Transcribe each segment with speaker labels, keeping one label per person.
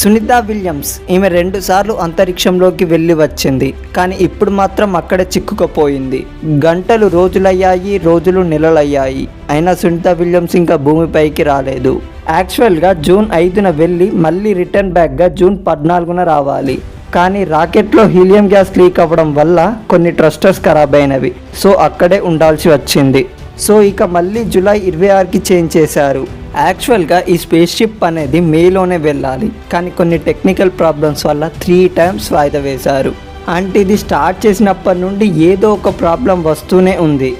Speaker 1: Sunitha Williams ఈమె రెండుసార్లు అంతరిక్షంలోకి వెళ్ళి వచ్చింది. కానీ ఇప్పుడు మాత్రం అక్కడే చిక్కుకుపోయింది. గంటలు రోజులయ్యాయి రోజులు నెలలయ్యాయి. అయినా సునీత విలియమ్స్ ఇంకా భూమిపైకి రాలేదు. యాక్చువల్గా జూన్ ఐదున వెళ్ళి మళ్ళీ రిటర్న్ బ్యాక్గా జూన్ పద్నాలుగున రావాలి. కానీ రాకెట్లో హీలియం గ్యాస్ లీక్ అవ్వడం వల్ల కొన్ని ట్రస్టర్స్ ఖరాబ్ అయినవి. సో అక్కడే ఉండాల్సి వచ్చింది. సో ఇక మళ్ళీ జూలై ఇరవై ఆరుకి చేంజ్ చేశారు. యాక్చువల్గా ఈ స్పేస్ షిప్ అనేది మేలోనే వెళ్ళాలి. కానీ కొన్ని టెక్నికల్ ప్రాబ్లమ్స్ వల్ల త్రీ టైమ్స్ వాయిదా వేశారు. అంటే ఇది స్టార్ట్ చేసినప్పటి నుండి ఏదో ఒక ప్రాబ్లం వస్తూనే ఉంది.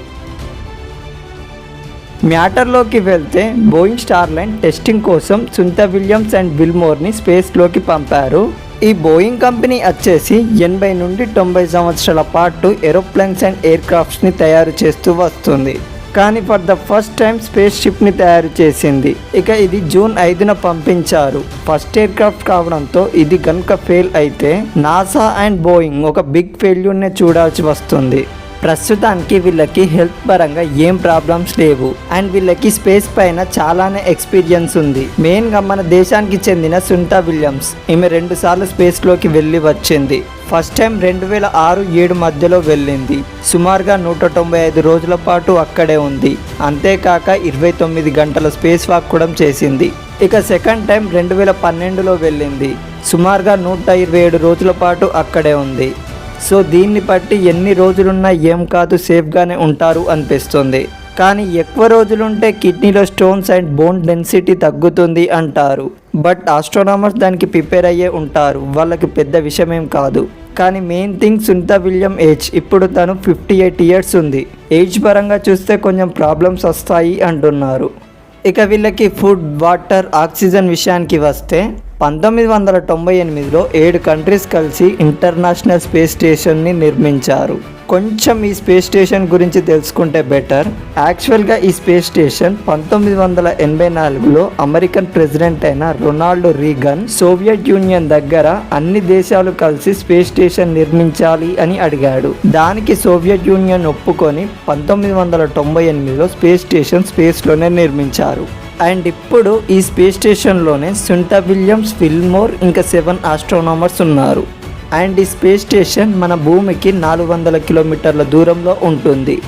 Speaker 1: మ్యాటర్లోకి వెళ్తే బోయింగ్ స్టార్లైన్ టెస్టింగ్ కోసం సుంత విలియమ్స్ అండ్ విల్మోర్ని స్పేస్లోకి పంపారు. ఈ బోయింగ్ కంపెనీ వచ్చేసి ఎనభై నుండి తొంభై సంవత్సరాల పాటు ఏరోప్లేన్స్ అండ్ ఎయిర్ క్రాఫ్ట్స్ని తయారు చేస్తూ వస్తుంది. కానీ for the first time space షిప్ని తయారు చేసింది. ఇక ఇది జూన్ ఐదున పంపించారు. ఫస్ట్ ఎయిర్ క్రాఫ్ట్ కావడంతో ఇది కనుక ఫెయిల్ అయితే నాసా అండ్ బోయింగ్ ఒక బిగ్ ఫెయిల్యూర్నే చూడాల్సి వస్తుంది. ప్రస్తుతానికి వీళ్ళకి హెల్త్ పరంగా ఏం ప్రాబ్లమ్స్ లేవు. అండ్ వీళ్ళకి స్పేస్ పైన చాలానే ఎక్స్పీరియన్స్ ఉంది. మెయిన్గా మన దేశానికి చెందిన సునీతా విలియమ్స్. ఈమె రెండు సార్లు స్పేస్లోకి వెళ్ళి వచ్చింది. ఫస్ట్ టైం రెండు వేల ఆరు ఏడు మధ్యలో వెళ్ళింది. సుమారుగా నూట తొంభై ఐదు రోజుల పాటు అక్కడే ఉంది. అంతేకాక ఇరవై తొమ్మిది గంటల స్పేస్ వాక్ కూడా చేసింది. ఇక సెకండ్ టైం రెండు వేల పన్నెండులో వెళ్ళింది. సుమారుగా నూట ఇరవై ఏడు రోజుల పాటు అక్కడే ఉంది. సో దీన్ని బట్టి ఎన్ని రోజులున్నా ఏం కాదు సేఫ్గానే ఉంటారు అనిపిస్తుంది. కానీ ఎక్కువ రోజులుంటే కిడ్నీలో స్టోన్స్ అండ్ బోన్ డెన్సిటీ తగ్గుతుంది అంటారు. బట్ ఆస్ట్రోనామర్స్ దానికి ప్రిపేర్ అయ్యే ఉంటారు. వాళ్ళకి పెద్ద విషయమేం కాదు. కానీ main thing Sunita William age. ఇప్పుడు తను ఫిఫ్టీ ఎయిట్ ఇయర్స్ ఉంది. ఏజ్ పరంగా చూస్తే కొంచెం ప్రాబ్లమ్స్ వస్తాయి అంటున్నారు. ఇక వీళ్ళకి ఫుడ్ వాటర్ ఆక్సిజన్ విషయానికి వస్తే పంతొమ్మిది వందల తొంభై ఎనిమిదిలో ఏడు కంట్రీస్ కలిసి ఇంటర్నేషనల్ స్పేస్ స్టేషన్ని నిర్మించారు. కొంచెం ఈ స్పేస్ స్టేషన్ గురించి తెలుసుకుంటే బెటర్. యాక్చువల్గా ఈ స్పేస్ స్టేషన్ పంతొమ్మిది వందల ఎనభై నాలుగులో అమెరికన్ ప్రెసిడెంట్ అయిన రొనాల్డ్ రీగన్ సోవియట్ యూనియన్ దగ్గర అన్ని దేశాలు కలిసి స్పేస్ స్టేషన్ నిర్మించాలి అని అడిగాడు. దానికి సోవియట్ యూనియన్ ఒప్పుకొని పంతొమ్మిది వందల తొంభై ఎనిమిదిలో స్పేస్ స్టేషన్ స్పేస్లోనే నిర్మించారు. అండ్ ఇప్పుడు ఈ స్పేస్ స్టేషన్లోనే సుంటా విలియమ్స్ ఫిల్మోర్ ఇంకా సెవెన్ ఆస్ట్రోనామర్స్ ఉన్నారు. అండ్ ఈ స్పేస్ స్టేషన్ మన భూమికి నాలుగు వందల కిలోమీటర్ల దూరంలో ఉంటుంది.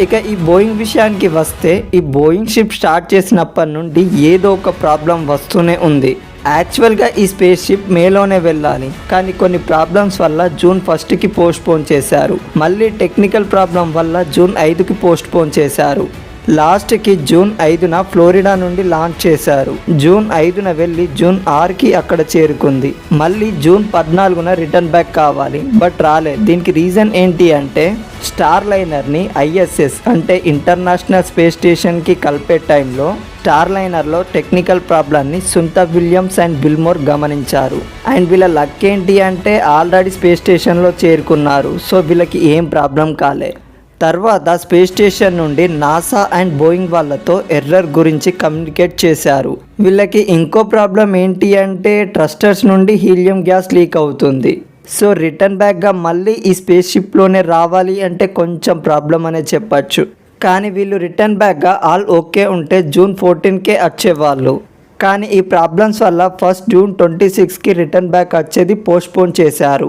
Speaker 1: ఇక ఈ బోయింగ్ విషయానికి వస్తే ఈ బోయింగ్ షిప్ స్టార్ట్ చేసినప్పటి నుండి ఏదో ఒక ప్రాబ్లం వస్తూనే ఉంది. యాక్చువల్గా ఈ స్పేస్ షిప్ మేలోనే వెళ్ళాలి కానీ కొన్ని ప్రాబ్లమ్స్ వల్ల జూన్ ఫస్ట్కి పోస్ట్ పోన్ చేశారు. మళ్ళీ టెక్నికల్ ప్రాబ్లం వల్ల జూన్ ఐదుకి పోస్ట్ పోన్ చేశారు. లాస్ట్కి జూన్ ఐదున ఫ్లోరిడా నుండి లాంచ్ చేశారు. జూన్ ఐదున వెళ్ళి జూన్ ఆరుకి అక్కడ చేరుకుంది. మళ్ళీ జూన్ పద్నాలుగున రిటర్న్ బ్యాక్ కావాలి. బట్ రాలేదు. దీనికి రీజన్ ఏంటి అంటే స్టార్ లైనర్ని ఐఎస్ఎస్ అంటే ఇంటర్నేషనల్ స్పేస్ స్టేషన్కి కలిపే టైంలో స్టార్ లైనర్లో టెక్నికల్ ప్రాబ్లమ్ని సుంత విలియమ్స్ అండ్ బిల్మోర్ గమనించారు. అండ్ వీళ్ళ లక్ ఏంటి అంటే ఆల్రెడీ స్పేస్ స్టేషన్లో చేరుకున్నారు. సో వీళ్ళకి ఏం ప్రాబ్లం కాలే. తర్వాత స్పేస్ స్టేషన్ నుండి నాసా అండ్ బోయింగ్ వాళ్ళతో ఎర్రర్ గురించి కమ్యూనికేట్ చేశారు. వీళ్ళకి ఇంకో ప్రాబ్లం ఏంటి అంటే ట్రస్టర్స్ నుండి హీలియం గ్యాస్ లీక్ అవుతుంది. సో రిటర్న్ బ్యాక్గా మళ్ళీ ఈ స్పేస్ షిప్లోనే రావాలి అంటే కొంచెం ప్రాబ్లం అనే చెప్పచ్చు. కానీ వీళ్ళు రిటర్న్ బ్యాక్గా ఆల్ ఓకే ఉంటే జూన్ ఫోర్టీన్కే వచ్చేవాళ్ళు. కానీ ఈ ప్రాబ్లమ్స్ వల్ల ఫస్ట్ జూన్ ట్వంటీ సిక్స్కి రిటర్న్ బ్యాక్ వచ్చేది పోస్ట్పోన్ చేశారు.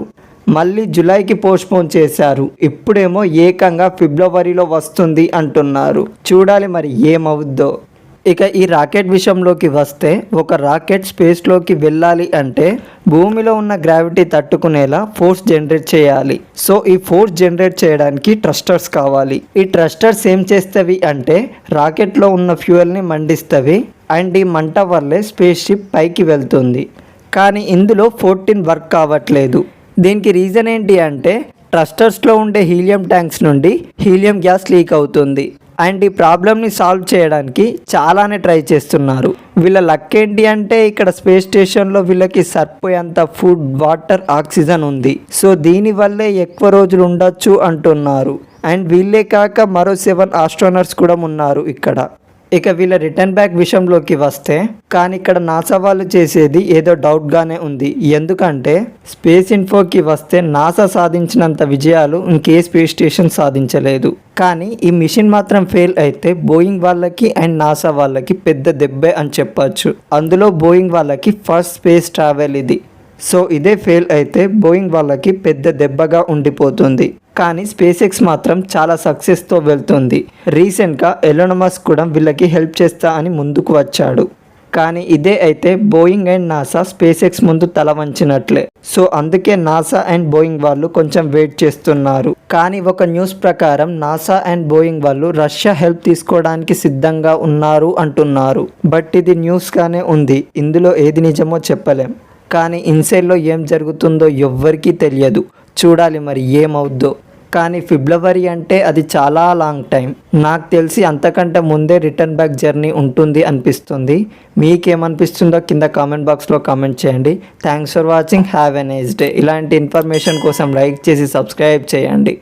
Speaker 1: మళ్ళీ జులైకి పోస్ట్పోన్ చేశారు. ఇప్పుడేమో ఏకంగా ఫిబ్రవరిలో వస్తుంది అంటున్నారు. చూడాలి మరి ఏమవుద్దో. ఇక ఈ రాకెట్ విషయంలోకి వస్తే ఒక రాకెట్ స్పేస్లోకి వెళ్ళాలి అంటే భూమిలో ఉన్న గ్రావిటీ తట్టుకునేలా ఫోర్స్ జనరేట్ చేయాలి. సో ఈ ఫోర్స్ జనరేట్ చేయడానికి ట్రస్టర్స్ కావాలి. ఈ ట్రస్టర్స్ ఏం చేస్తవి అంటే రాకెట్లో ఉన్న ఫ్యూయల్ని మండిస్తవి అండ్ ఈ మంట వల్లే స్పేస్ షిప్ పైకి వెళ్తుంది. కానీ ఇందులో ఫోర్టీన్ వర్క్ కావట్లేదు. దీనికి రీజన్ ఏంటి అంటే ట్రస్టర్స్లో ఉండే హీలియం ట్యాంక్స్ నుండి హీలియం గ్యాస్ లీక్ అవుతుంది. అండ్ ఈ ప్రాబ్లమ్ని సాల్వ్ చేయడానికి చాలానే ట్రై చేస్తున్నారు. వీళ్ళ లక్ ఏంటి అంటే ఇక్కడ స్పేస్ స్టేషన్లో వీళ్ళకి సరిపోయేంత ఫుడ్ వాటర్ ఆక్సిజన్ ఉంది. సో దీనివల్లే ఎక్కువ రోజులు ఉండొచ్చు అంటున్నారు. అండ్ వీళ్ళే కాక మరో సెవెన్ ఆస్ట్రోనర్స్ కూడా ఉన్నారు ఇక్కడ. ఇక వీళ్ళ రిటర్న్ బ్యాక్ విషయంలోకి వస్తే కానీ ఇక్కడ నాసా వాళ్ళు చేసేది ఏదో డౌట్గానే ఉంది. ఎందుకంటే స్పేస్ ఇన్ఫోకి వస్తే నాసా సాధించినంత విజయాలు ఇంకే స్పేస్ స్టేషన్ సాధించలేదు. కానీ ఈ మిషన్ మాత్రం ఫెయిల్ అయితే బోయింగ్ వాళ్ళకి అండ్ నాసా వాళ్ళకి పెద్ద దెబ్బే అని చెప్పచ్చు. అందులో బోయింగ్ వాళ్ళకి ఫస్ట్ స్పేస్ ట్రావెల్ ఇది. సో ఇదే ఫెయిల్ అయితే బోయింగ్ వాళ్ళకి పెద్ద దెబ్బగా ఉండిపోతుంది. కానీ స్పేస్ ఎక్స్ మాత్రం చాలా సక్సెస్తో వెళ్తుంది. రీసెంట్గా ఎలోనమస్ కూడా వీళ్ళకి హెల్ప్ చేస్తా అని ముందుకు వచ్చాడు. కానీ ఇదే అయితే Boeing and NASA SpaceX ముందు తల వంచినట్లే. సో అందుకే నాసా అండ్ బోయింగ్ వాళ్ళు కొంచెం వెయిట్ చేస్తున్నారు. కానీ ఒక న్యూస్ ప్రకారం నాసా అండ్ బోయింగ్ వాళ్ళు రష్యా హెల్ప్ తీసుకోవడానికి సిద్ధంగా ఉన్నారు అంటున్నారు. బట్ ఇది న్యూస్గానే ఉంది. ఇందులో ఏది నిజమో చెప్పలేం. కానీ ఇన్సైడ్లో ఏం జరుగుతుందో ఎవ్వరికీ తెలియదు. చూడాలి మరి ఏమవుద్దో. కానీ ఫిబ్రవరి అంటే అది చాలా లాంగ్ టైం. నాకు తెలిసి అంతకంటే ముందే రిటర్న్ బ్యాక్ జర్నీ ఉంటుంది అనిపిస్తుంది. మీకేమనిపిస్తుందో కింద కామెంట్ బాక్స్లో కామెంట్ చేయండి. Thanks for watching. Have a nice day. ఇలాంటి ఇన్ఫర్మేషన్ కోసం లైక్ చేసి సబ్స్క్రైబ్ చేయండి.